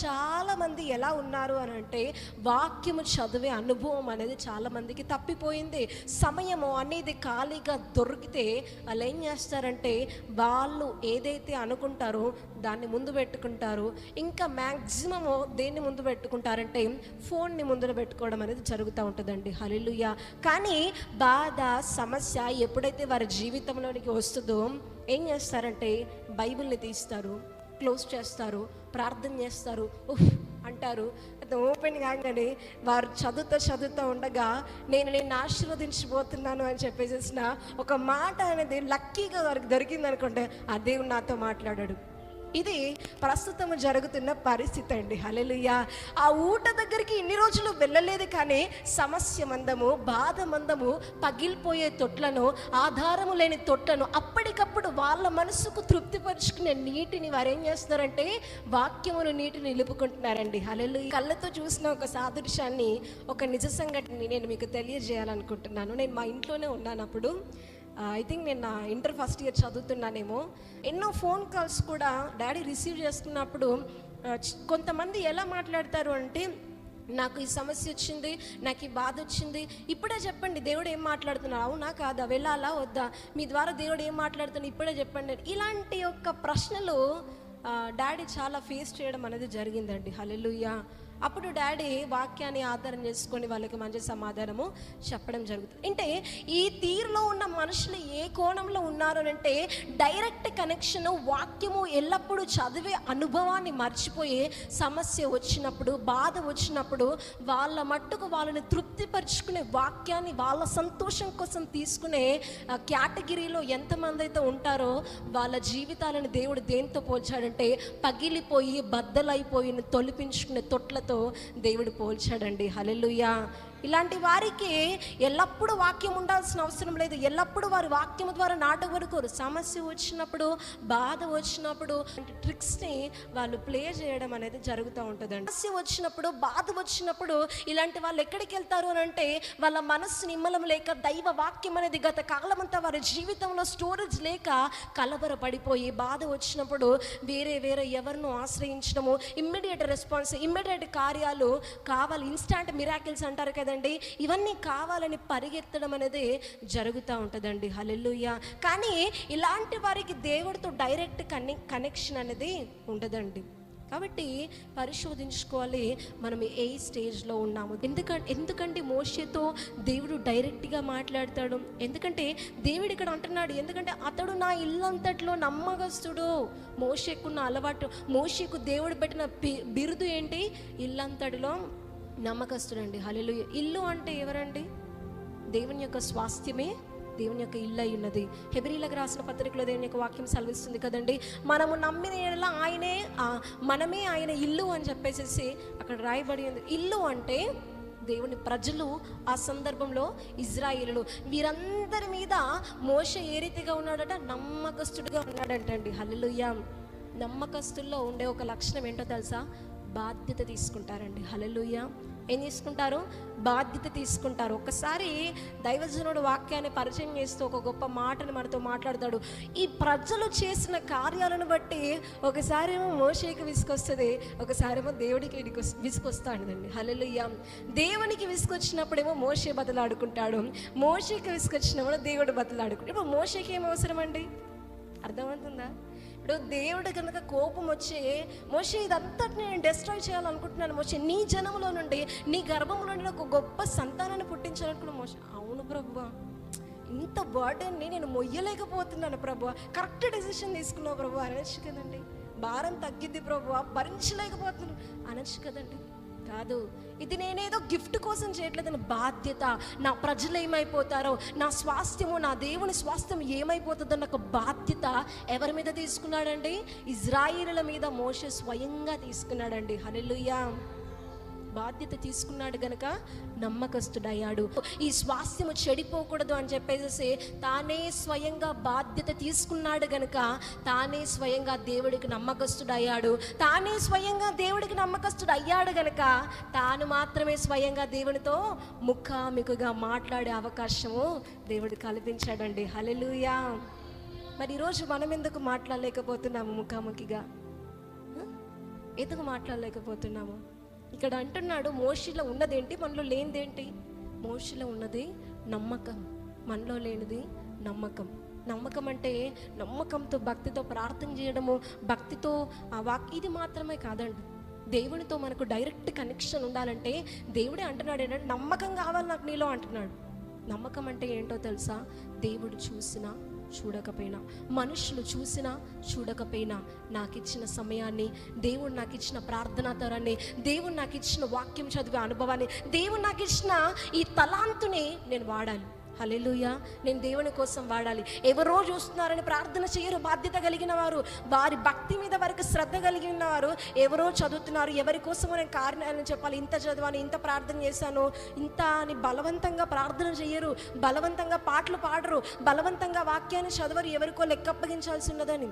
చాలామంది ఎలా ఉన్నారు అని అంటే వాక్యము చదివే అనుభవం అనేది చాలామందికి తప్పిపోయింది. సమయము అనేది ఖాళీగా దొరికితే వాళ్ళు ఏం చేస్తారంటే వాళ్ళు ఏదైతే అనుకుంటారో దాన్ని ముందు పెట్టుకుంటారు. ఇంకా మ్యాక్సిమము దేన్ని ముందు పెట్టుకుంటారంటే ఫోన్ని ముందు పెట్టుకోవడం అనేది జరుగుతూ ఉంటుందండి. హలిలుయ కానీ బాధ సమస్య ఎప్పుడైతే వారి జీవితంలోనికి వస్తుందో ఏం చేస్తారంటే బైబిల్ని తీస్తారు. క్లోజ్ చేస్తారు ప్రార్థన చేస్తారు. ఉఫ్ అంటారు. అది ఓపెన్ కాగానే వారు చదువుతూ చదువుతూ ఉండగా నేను నేను ఆశీర్వదించిపోతున్నాను అని చెప్పేసిన ఒక మాట అనేది లక్కీగా వారికి దొరికింది అనుకుంటే ఆ దేవుడు నాతో మాట్లాడాడు. ఇది ప్రస్తుతం జరుగుతున్న పరిస్థితి అండి. హలెలుయ ఆ ఊట దగ్గరికి ఇన్ని రోజులు వెళ్ళలేదు కానీ సమస్య మందము బాధ మందము పగిలిపోయే తొట్లను ఆధారము లేని తొట్లను అప్పటికప్పుడు వాళ్ళ మనసుకు తృప్తిపరుచుకునే నీటిని వారు ఏం చేస్తున్నారంటే వాక్యమును నీటిని నిలుపుకుంటున్నారండి. హలెలు కళ్ళతో చూసిన ఒక సాదృశ్యాన్ని ఒక నిజ సంఘటనని నేను మీకు తెలియజేయాలనుకుంటున్నాను. నేను మా ఇంట్లోనే ఉన్నాను అప్పుడు. ఐ థింక్ నేను నా ఇంటర్ ఫస్ట్ ఇయర్ చదువుతున్నానేమో. ఎన్నో ఫోన్ కాల్స్ కూడా డాడీ రిసీవ్ చేసుకున్నప్పుడు uh, కొంతమంది ఎలా మాట్లాడతారు అంటే నాకు ఈ సమస్య వచ్చింది నాకు ఈ బాధ వచ్చింది. ఇప్పుడే చెప్పండి దేవుడు ఏం మాట్లాడుతున్నాడు? అవునా కాదా? వెళ్ళాలా? వద్దా? మీ ద్వారా దేవుడు ఏం మాట్లాడుతున్నాడు? ఇప్పుడే చెప్పండి. ఇలాంటి యొక్క ప్రశ్నలు uh, డాడీ చాలా ఫేస్ చేయడం అనేది జరిగిందండి. హలెలుయ్యా అప్పుడు డాడీ వాక్యాన్ని ఆధారం చేసుకొని వాళ్ళకి మంచి సమాధానము చెప్పడం జరుగుతుంది. అంటే ఈ తీరులో ఉన్న మనుషులు ఏ కోణంలో ఉన్నారు అంటే డైరెక్ట్ కనెక్షన్ వాక్యము ఎల్లప్పుడూ చదివే అనుభవాన్ని మర్చిపోయి సమస్య వచ్చినప్పుడు బాధ వచ్చినప్పుడు వాళ్ళ మట్టుకు వాళ్ళని తృప్తిపరుచుకునే వాక్యాన్ని వాళ్ళ సంతోషం కోసం తీసుకునే కేటగిరీలో ఎంతమంది అయితే ఉంటారో వాళ్ళ జీవితాలను దేవుడు దేంతో పోల్చాడంటే పగిలిపోయి బద్దలైపోయిన తొలిపించుకునే తొట్లతో దేవుడు పోల్చాడండి. హలెలుయా ఇలాంటి వారికి ఎల్లప్పుడూ వాక్యం ఉండాల్సిన అవసరం లేదు. ఎల్లప్పుడూ వారి వాక్యం ద్వారా నాటబడుకోరు సమస్య వచ్చినప్పుడు బాధ వచ్చినప్పుడు ట్రిక్స్ని వాళ్ళు ప్లే చేయడం అనేది జరుగుతూ ఉంటుందండి. సమస్య వచ్చినప్పుడు బాధ వచ్చినప్పుడు ఇలాంటి వాళ్ళు ఎక్కడికి వెళ్తారు అని అంటే వాళ్ళ మనస్సు నిమ్మలం లేక దైవ వాక్యం అనేది గత కాలమంతా వారి జీవితంలో స్టోరేజ్ లేక కలవరపడిపోయి బాధ వచ్చినప్పుడు వేరే వేరే ఎవరినో ఆశ్రయించడము ఇమ్మీడియట్ రెస్పాన్స్ ఇమ్మీడియట్ కార్యాలు కావాలి ఇన్స్టాంట్ మిరాకిల్స్ అంటారు కదండి. ఇవన్నీ కావాలని పరిగెత్తడం అనేది జరుగుతూ ఉంటుందండి. హలెల్లుయ్య కానీ ఇలాంటి వారికి దేవుడితో డైరెక్ట్ కనె కనెక్షన్ అనేది ఉండదండి. కాబట్టి పరిశోధించుకోవాలి మనం ఏ స్టేజ్లో ఉన్నాము. ఎందుకంటే ఎందుకంటే మోషతో దేవుడు డైరెక్ట్గా మాట్లాడతాడు. ఎందుకంటే దేవుడు ఇక్కడ అంటున్నాడు ఎందుకంటే అతడు నా ఇల్లంతట్లో నమ్మకస్తుడు. మోషకున్న అలవాటు మోషకు దేవుడు పెట్టిన బిరుదు ఏంటి? ఇల్లంతటిలో నమ్మకస్తుడండి. హలో ఇల్లు అంటే ఎవరండి? దేవుని యొక్క స్వాస్థ్యమే దేవుని యొక్క ఇల్లు అయి ఉన్నది. హెబ్రిలకు రాసిన పత్రికలో దేవుని యొక్క వాక్యం సెలవిస్తుంది కదండి. మనము నమ్మిన ఎడల ఆయనే మనమే ఆయన ఇల్లు అని చెప్పేసేసి అక్కడ రాయబడి ఉంది. ఇల్లు అంటే దేవుని ప్రజలు ఆ సందర్భంలో ఇజ్రాయిలు వీరందరి మీద మోస ఏ రీతిగా ఉన్నాడట? నమ్మకస్తుడిగా ఉన్నాడంటండి. హల్లెలూయా. నమ్మకస్తుల్లో ఉండే ఒక లక్షణం ఏంటో తెలుసా? బాధ్యత తీసుకుంటారండి. హల్లెలూయా. ఏం తీసుకుంటారు? బాధ్యత తీసుకుంటారు. ఒకసారి దైవజనుడు వాక్యాన్ని పరిచయం చేస్తూ ఒక గొప్ప మాటను మనతో మాట్లాడతాడు. ఈ ప్రజలు చేసిన కార్యాలను బట్టి ఒకసారి ఏమో మోషేకి విసుకొస్తుంది ఒకసారి ఏమో దేవుడికి విసుకొస్తాడుదండి హలలుయ్య దేవునికి విసుకొచ్చినప్పుడేమో మోషే బదులాడుకుంటాడు. మోషేకి విసుకొచ్చినప్పుడు దేవుడు బదులాడుకుంటాడు. ఇప్పుడు మోషేకి ఏం అవసరం అండి అర్థమవుతుందా? ఇప్పుడు దేవుడు కనుక కోపం వచ్చి మోషే ఇదంతటి నేను డిస్ట్రాయ్ చేయాలనుకుంటున్నాను మోషే నీ జనములో నుండి నీ గర్భంలో నుండి ఒక గొప్ప సంతానాన్ని పుట్టించాలనుకున్న మోషే. అవును ప్రభు. ఇంత బర్డెన్ని నేను మొయ్యలేకపోతున్నాను ప్రభు. కరెక్ట్ డెసిషన్ తీసుకున్నావు ప్రభు అనొచ్చు కదండి. భారం తగ్గిద్ది ప్రభు భరించలేకపోతున్నాను అనొచ్చు కదండి. కాదు. ఇది నేనేదో గిఫ్ట్ కోసం చేయట్లేదని బాధ్యత. నా ప్రజలు ఏమైపోతారో నా స్వాస్థ్యము నా దేవుని స్వాస్థ్యం ఏమైపోతుందో నాకు బాధ్యత ఎవరి మీద తీసుకున్నాడండి? ఇజ్రాయిల మీద మోషే స్వయంగా తీసుకున్నాడండి. హల్లెలూయా. బాధ్యత తీసుకున్నాడు గనక నమ్మకస్తుడయ్యాడు. ఈ స్వాస్థ్యము చెడిపోకూడదు అని చెప్పేసి తానే స్వయంగా బాధ్యత తీసుకున్నాడు గనక తానే స్వయంగా దేవుడికి నమ్మకస్తుడయ్యాడు. తానే స్వయంగా దేవుడికి నమ్మకస్తుడు అయ్యాడు గనక తాను మాత్రమే స్వయంగా దేవునితో ముఖాముఖిగా మాట్లాడే అవకాశము దేవుడు కల్పించాడండి. హల్లెలూయా. మరి ఈరోజు మనం ఎందుకు మాట్లాడలేకపోతున్నాము ముఖాముఖిగా? ఎందుకు మాట్లాడలేకపోతున్నాము? ఇక్కడ అంటున్నాడు మోషిలో ఉన్నదేంటి? మనలో లేనిదేంటి? మోషిలో ఉన్నది నమ్మకం. మనలో లేనిది నమ్మకం. నమ్మకం అంటే నమ్మకంతో భక్తితో ప్రార్థన చేయడము భక్తితో ఆ వాక్ ఇది మాత్రమే కాదండి. దేవునితో మనకు డైరెక్ట్ కనెక్షన్ ఉండాలంటే దేవుడే అంటున్నాడు ఏంటంటే నమ్మకం కావాలి నాకు నీలో అంటున్నాడు. నమ్మకం అంటే ఏంటో తెలుసా? దేవుడు చూసినా చూడకపోయినా మనుషులు చూసినా చూడకపోయినా నాకు ఇచ్చిన సమయాన్ని దేవుడు నాకు ఇచ్చిన ప్రార్థనా తరాన్ని దేవుడు నాకు ఇచ్చిన వాక్యం చదివే అనుభవాన్ని దేవుడు నాకు ఇచ్చిన ఈ తలాంతుని నేను వాడాను. హలెలుయా నేను దేవుని కోసం వాడాలి. ఎవరో చూస్తున్నారని ప్రార్థన చేయరు బాధ్యత కలిగిన వారు. వారి భక్తి మీద వారికి శ్రద్ధ కలిగిన వారు. ఎవరో చదువుతున్నారు ఎవరి కోసమో నేను కారణాలను చెప్పాలి. ఇంత చదివాను ఇంత ప్రార్థన చేశాను. ఇంత అని బలవంతంగా ప్రార్థన చేయరు. బలవంతంగా పాటలు పాడరు. బలవంతంగా వాక్యాన్ని చదవరు. ఎవరికో లెక్కప్పగించాల్సి ఉన్నదని.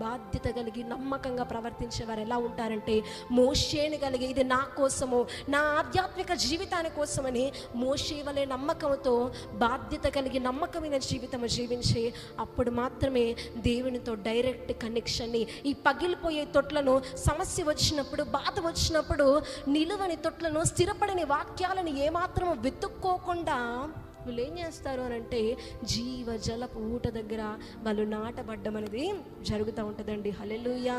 బాధ్యత కలిగి నమ్మకంగా ప్రవర్తించే వారు ఎలా ఉంటారంటే మోషేని కలిగి ఇది నా కోసము నా ఆధ్యాత్మిక జీవితాని కోసమని మోషే వలె నమ్మకంతో బాధ్యత కలిగి నమ్మకమైన జీవితం జీవించి అప్పుడు మాత్రమే దేవునితో డైరెక్ట్ కనెక్షన్ని ఈ పగిలిపోయే తొట్లను సమస్య వచ్చినప్పుడు బాధ వచ్చినప్పుడు నిలువని తొట్లను స్థిరపడని వాక్యాలను ఏమాత్రం వెతుక్కోకుండా వీళ్ళు ఏం చేస్తారు అని అంటే జీవ జలపు ఊట దగ్గర వాళ్ళు నాటబడ్డం అనేది జరుగుతూ ఉంటుందండి. హలెలుయా